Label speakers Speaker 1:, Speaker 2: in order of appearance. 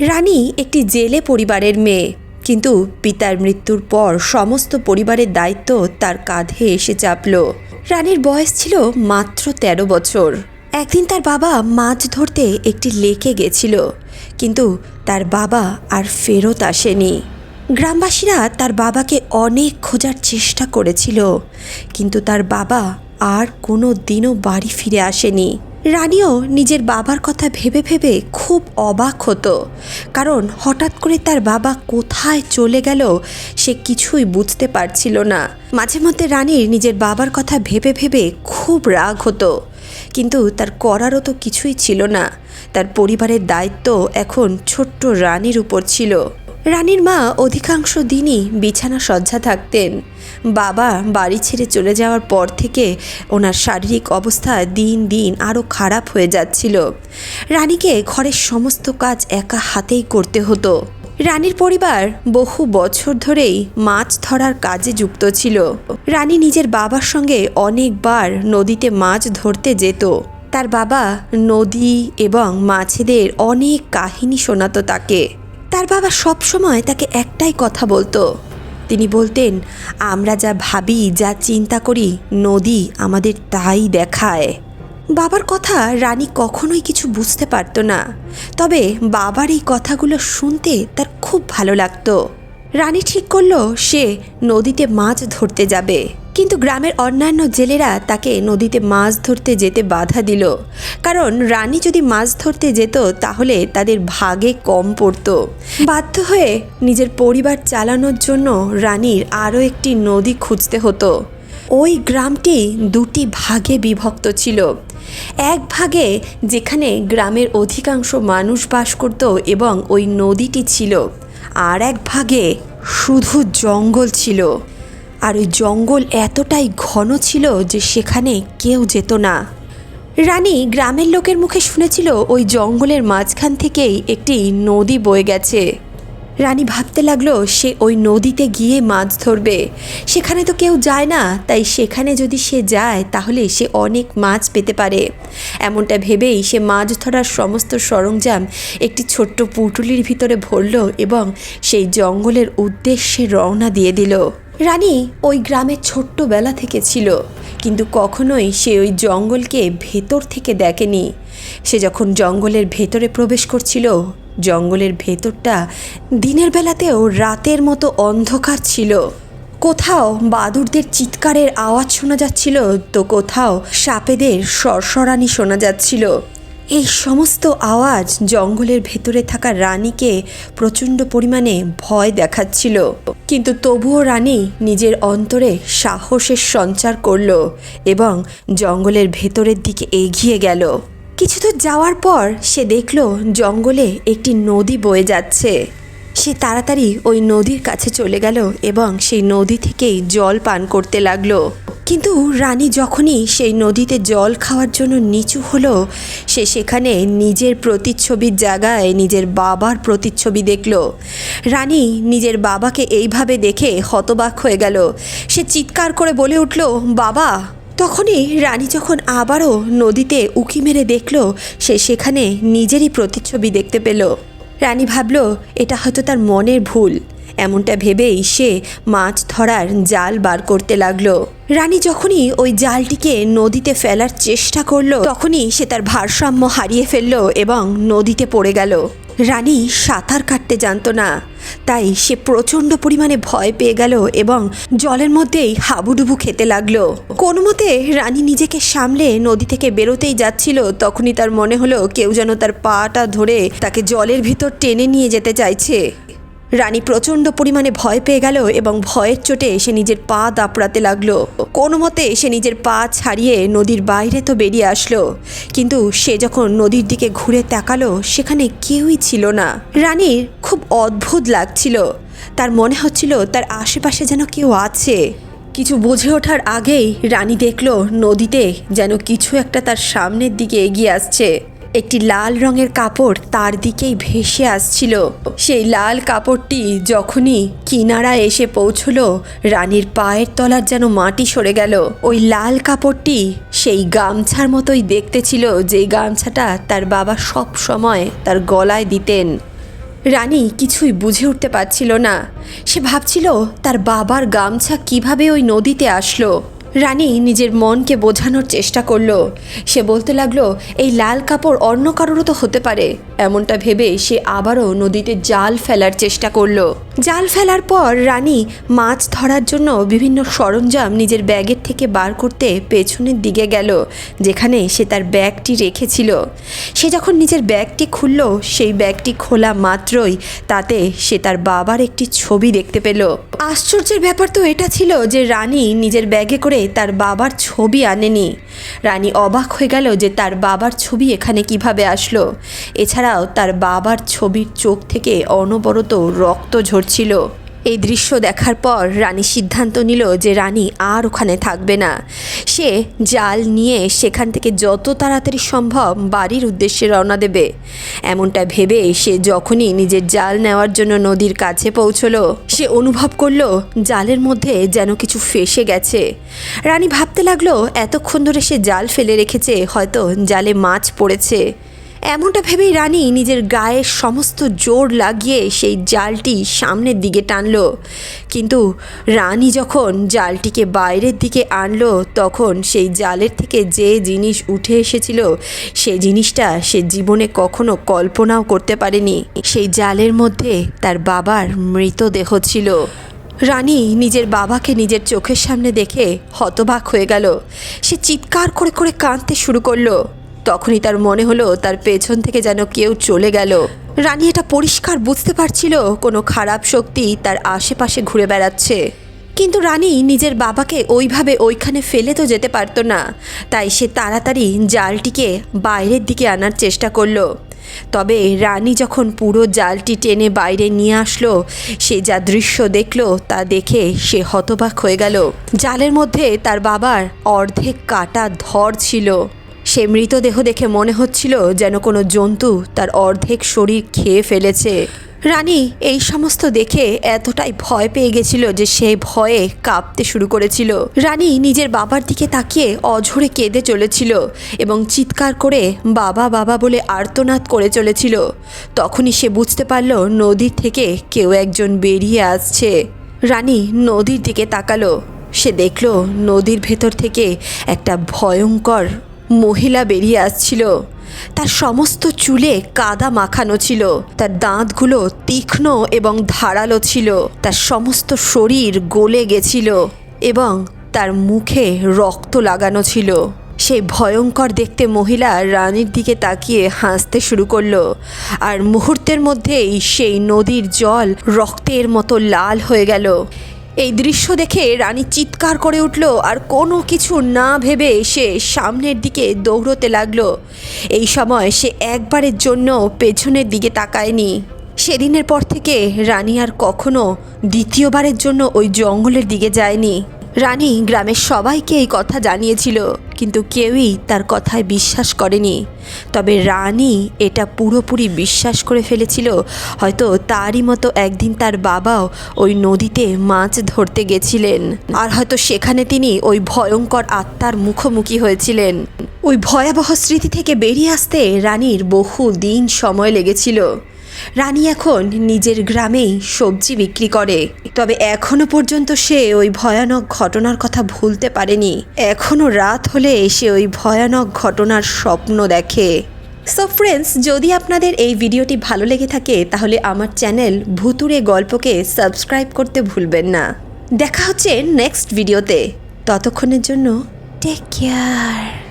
Speaker 1: রানী একটি জেলে পরিবারের মেয়ে, কিন্তু পিতার মৃত্যুর পর সমস্ত পরিবারের দায়িত্ব তার কাঁধে এসে চাপল। রানীর বয়স ছিল মাত্র ১৩ বছর। একদিন তার বাবা মাছ ধরতে একটি লেকে গেছিল, কিন্তু তার বাবা আর ফেরত আসেনি। গ্রামবাসীরা তার বাবাকে অনেক খোঁজার চেষ্টা করেছিল, কিন্তু তার বাবা আর কোনো দিনও বাড়ি ফিরে আসেনি। রানীও নিজের বাবার কথা ভেবে ভেবে খুব অবাক হতো। কারণ হঠাৎ করে তার বাবা কোথায় চলে গেল সে কিছুই বুঝতে পারছিল না। মাঝে মধ্যে রানীর নিজের বাবার কথা ভেবে ভেবে খুব রাগ হতো। কিন্তু তার করারও তো কিছুই ছিল না। তার পরিবারের দায়িত্ব এখন ছোট্ট রানীর উপর ছিল। রানীর মা অধিকাংশ দিনই বিছানা সজ্জা থাকতেন। বাবা বাড়ি ছেড়ে চলে যাওয়ার পর থেকে ওনার শারীরিক অবস্থা দিন দিন আরও খারাপ হয়ে যাচ্ছিল। রানীকে ঘরের সমস্ত কাজ একা হাতেই করতে হতো। রানীর পরিবার বহু বছর ধরেই মাছ ধরার কাজে যুক্ত ছিল। রানী নিজের বাবার সঙ্গে অনেকবার নদীতে মাছ ধরতে যেত। তার বাবা নদী এবং মাছেদের অনেক কাহিনী শোনাতো তাকে। তার বাবা সব সময় তাকে একটাই কথা বলতো। তিনি বলতেন, আমরা যা ভাবি, যা চিন্তা করি, নদী আমাদের তাই দেখায়। বাবার কথা রানী কখনোই কিছু বুঝতে পারতো না। তবে বাবার এই কথাগুলো শুনতে তার খুব ভালো লাগতো। রানী ঠিক করল, সে নদীতে মাছ ধরতে যাবে। কিন্তু গ্রামের অন্যান্য জেলেরা তাকে নদীতে মাছ ধরতে যেতে বাধা দিল। কারণ রানী যদি মাছ ধরতে যেত, তাহলে তাদের ভাগে কম পড়তো। বাধ্য হয়ে নিজের পরিবার চালানোর জন্য রানীর আরও একটি নদী খুঁজতে হতো। ওই গ্রামটি দুটি ভাগে বিভক্ত ছিল। এক ভাগে যেখানে গ্রামের অধিকাংশ মানুষ বাস করত এবং ওই নদীটি ছিল, আর এক ভাগে শুধু জঙ্গল ছিল। আর ওই জঙ্গল এতটাই ঘন ছিল যে সেখানে কেউ যেত না। রানী গ্রামের লোকের মুখে শুনেছিল ওই জঙ্গলের মাঝখান থেকেই একটি নদী বয়ে গেছে। রানী ভাবতে লাগল, সে ওই নদীতে গিয়ে মাছ ধরবে। সেখানে তো কেউ যায় না, তাই সেখানে যদি সে যায়, তাহলে সে অনেক মাছ পেতে পারে। এমনটা ভেবেই সে মাছ ধরার সমস্ত সরঞ্জাম একটি ছোট্ট পুটুলির ভিতরে ভরল এবং সেই জঙ্গলের উদ্দেশ্যে রওনা দিয়ে দিল। রানী ওই গ্রামের ছোট্টবেলা থেকে ছিল, কিন্তু কখনোই সে ওই জঙ্গলকে ভেতর থেকে দেখেনি। সে যখন জঙ্গলের ভেতরে প্রবেশ করছিল জঙ্গলের ভেতরটা দিনের বেলাতেও রাতের মতো অন্ধকার ছিল। কোথাও বাদুরদের চিৎকারের আওয়াজ শোনা যাচ্ছিল তো কোথাও সাপেদের সরসরানি শোনা যাচ্ছিল। এই সমস্ত আওয়াজ জঙ্গলের ভেতরে থাকা রানীকে প্রচণ্ড পরিমাণে ভয় দেখাচ্ছিল। কিন্তু তবুও রানী নিজের অন্তরে সাহসের সঞ্চার করল এবং জঙ্গলের ভেতরের দিকে এগিয়ে গেল। কিছু দূর যাওয়ার পর সে দেখল জঙ্গলে একটি নদী বয়ে যাচ্ছে। সে তাড়াতাড়ি ওই নদীর কাছে চলে গেল এবং সেই নদী থেকেই জল পান করতে লাগল। কিন্তু রানী যখনই সেই নদীতে জল খাওয়ার জন্য নিচু হলো, সে সেখানে নিজের প্রতিচ্ছবির জায়গায় নিজের বাবার প্রতিচ্ছবি দেখল। রানী নিজের বাবাকে এইভাবে দেখে হতবাক হয়ে গেল। সে চিৎকার করে বলে উঠল, বাবা তখনই রানী যখন আবারও নদীতে উকি মেরে দেখল, সে সেখানে নিজেরই প্রতিচ্ছবি দেখতে পেল। রানী ভাবল, এটা হয়তো তার মনের ভুল। এমনটা ভেবেই সে মাছ ধরার জাল বার করতে লাগল। রানী যখনই ওই জালটিকে নদীতে ফেলার চেষ্টা করল, তখনই সে তার ভারসাম্য হারিয়ে ফেলল এবং নদীতে পড়ে গেল। রানী সাঁতার কাটতে জানতো না, তাই সে প্রচণ্ড পরিমাণে ভয় পেয়ে গেল এবং জলের মধ্যেই হাবুডুবু খেতে লাগল। কোনো মতে রানী নিজেকে সামলে নদী থেকে বেরোতেই যাচ্ছিল, তখনই তার মনে হলো কেউ যেন তার পাটা ধরে তাকে জলের ভিতর টেনে নিয়ে যেতে চাইছে। রানী প্রচণ্ড পরিমাণে ভয় পেয়ে গেল এবং ভয়ের চোটে সে নিজের পা দাপড়াতে লাগল। কোনো মতে সে নিজের পা ছাড়িয়ে নদীর বাইরে তো বেরিয়ে আসলো। কিন্তু সে যখন নদীর দিকে ঘুরে তাকালো, সেখানে কেউই ছিল না। রানীর খুব অদ্ভুত লাগছিল। তার মনে হচ্ছিল তার আশেপাশে যেন কেউ আছে। কিছু বুঝে ওঠার আগেই রানী দেখল নদীতে যেন কিছু একটা তার সামনের দিকে এগিয়ে আসছে। একটি লাল রঙের কাপড় তার দিকেই ভেসে আসছিল। সেই লাল কাপড়টি যখনই কিনারা এসে পৌঁছলো, রানীর পায়ের তলার যেন মাটি সরে গেল। ওই লাল কাপড়টি সেই গামছার মতোই দেখতে ছিল, যেই গামছাটা তার বাবা সব সময় তার গলায় দিতেন। রানী কিছুই বুঝে উঠতে পারছিল না। সে ভাবছিল, তার বাবার গামছা কীভাবে ওই নদীতে আসলো? রানী নিজের মনকে বোঝানোর চেষ্টা করল। সে বলতে লাগল, এই লাল কাপড় অন্য কারোরও তো হতে পারে। এমনটা ভেবে সে আবারও নদীতে জাল ফেলার চেষ্টা করল। জাল ফেলার পর রানী মাছ ধরার জন্য বিভিন্ন সরঞ্জাম নিজের ব্যাগের থেকে বার করতে পেছনের দিকে গেল, যেখানে সে তার ব্যাগটি রেখেছিল। সে যখন নিজের ব্যাগটি খুলল, সেই ব্যাগটি খোলা মাত্রই তাতে সে তার বাবার একটি ছবি দেখতে পেল। আশ্চর্যের ব্যাপার তো এটা ছিল যে রানী নিজের ব্যাগে করে তার বাবার ছবি আনেনি। রানী অবাক হয়ে গেল যে তার বাবার ছবি এখানে কীভাবে আসলো। এছাড়াও তার বাবার ছবির চোখ থেকে অনবরত রক্ত ঝরছিল। এই দৃশ্য দেখার পর রানী সিদ্ধান্ত নিল যে রানী আর ওখানে থাকবে না। সে জাল নিয়ে সেখান থেকে যত তাড়াতাড়ি সম্ভব বাড়ির উদ্দেশ্যে রওনা দেবে। এমনটা ভেবে সে যখনই নিজের জাল নেওয়ার জন্য নদীর কাছে পৌঁছলো, সে অনুভব করল জালের মধ্যে যেন কিছু ফেসে গেছে। রানী ভাবতে লাগল, এতক্ষণ ধরে সে জাল ফেলে রেখেছে, হয়তো জালে মাছ পড়েছে। এমনটা ভেবেই রানী নিজের গায়ের সমস্ত জোর লাগিয়ে সেই জালটি সামনের দিকে টানল। কিন্তু রানী যখন জালটিকে বাইরের দিকে আনলো, তখন সেই জালের থেকে যে জিনিস উঠে এসেছিল সেই জিনিসটা সে জীবনে কখনো কল্পনাও করতে পারেনি। সেই জালের মধ্যে তার বাবার মৃতদেহ ছিল। রানী নিজের বাবাকে নিজের চোখের সামনে দেখে হতবাক হয়ে গেল। সে চিৎকার করে করে কাঁদতে শুরু করল। তখনই তার মনে হলো তার পেছন থেকে যেন কেউ চলে গেল। রানী এটা পরিষ্কার বুঝতে পারছিল, কোনো খারাপ শক্তি তার আশেপাশে ঘুরে বেড়াচ্ছে। কিন্তু রানী নিজের বাবাকে ওইভাবে ওইখানে ফেলে তো যেতে পারতো না। তাই সে তাড়াতাড়ি জালটিকে বাইরের দিকে আনার চেষ্টা করল। তবে রানী যখন পুরো জালটি টেনে বাইরে নিয়ে আসলো, সে যা দৃশ্য দেখল তা দেখে সে হতবাক হয়ে গেল। জালের মধ্যে তার বাবার অর্ধেক কাটা ধর ছিল। সে মৃতদেহ দেখে মনে হচ্ছিল যেন কোনো জন্তু তার অর্ধেক শরীর খেয়ে ফেলেছে। রানী, এই সমস্ত দেখে এতটাই ভয় পেয়ে গেছিল যে সে ভয়ে কাঁপতে শুরু করেছিল। রানী নিজের বাবার দিকে তাকিয়ে অঝরে কেঁদে চলেছিল এবং চিৎকার করে বাবা বাবা বলে আর্তনাদ করে চলেছিল। তখনই সে বুঝতে পারল নদীর থেকে কেউ একজন বেরিয়ে আসছে। রানী নদীর দিকে তাকালো। সে দেখল নদীর ভেতর থেকে একটা ভয়ঙ্কর মহিলা বেরিয়ে আসছিল। তার সমস্ত চুলে কাদা মাখানো ছিল। তার দাঁতগুলো তীক্ষ্ণ এবং ধারালো ছিল। তার সমস্ত শরীর গলে গেছিল এবং তার মুখে রক্ত লাগানো ছিল। সেই ভয়ঙ্কর দেখতে মহিলা রানীর দিকে তাকিয়ে হাসতে শুরু করল। আর মুহূর্তের মধ্যেই সেই নদীর জল রক্তের মতো লাল হয়ে গেল। এই দৃশ্য দেখে রানী চিৎকার করে উঠল আর কোনো কিছু না ভেবে সে সামনের দিকে দৌড়তে লাগল। এই সময় সে একবারের জন্য পেছনের দিকে তাকায়নি। সেদিনের পর থেকে রানী আর কখনো দ্বিতীয়বারের জন্য ওই জঙ্গলের দিকে যায়নি। রানী গ্রামের সবাইকে এই কথা জানিয়েছিল। কিন্তু কেউই তার কথায় বিশ্বাস করেনি। তবে রানী এটা পুরোপুরি বিশ্বাস করে ফেলেছিল। হয়তো তারই মতো একদিন তার বাবাও ওই নদীতে মাছ ধরতে গেছিলেন। আর হয়তো সেখানে তিনি ওই ভয়ঙ্কর আত্মার মুখোমুখি হয়েছিলেন। ওই ভয়াবহ স্মৃতি থেকে বেরিয়ে আসতে রানীর বহু দিন সময় লেগেছিল। রানী এখন নিজের গ্রামেই সবজি বিক্রি করে। তবে এখনও পর্যন্ত সে ওই ভয়ানক ঘটনার কথা ভুলতে পারেনি। এখনও রাত হলে সে ওই ভয়ানক ঘটনার স্বপ্ন দেখে। সো ফ্রেন্ডস যদি আপনাদের এই ভিডিওটি ভালো লেগে থাকে, তাহলে আমার চ্যানেল ভুতুরে গল্পকে সাবস্ক্রাইব করতে ভুলবেন না। দেখা হচ্ছে নেক্সট ভিডিওতে। ততক্ষণের জন্য টেক কেয়ার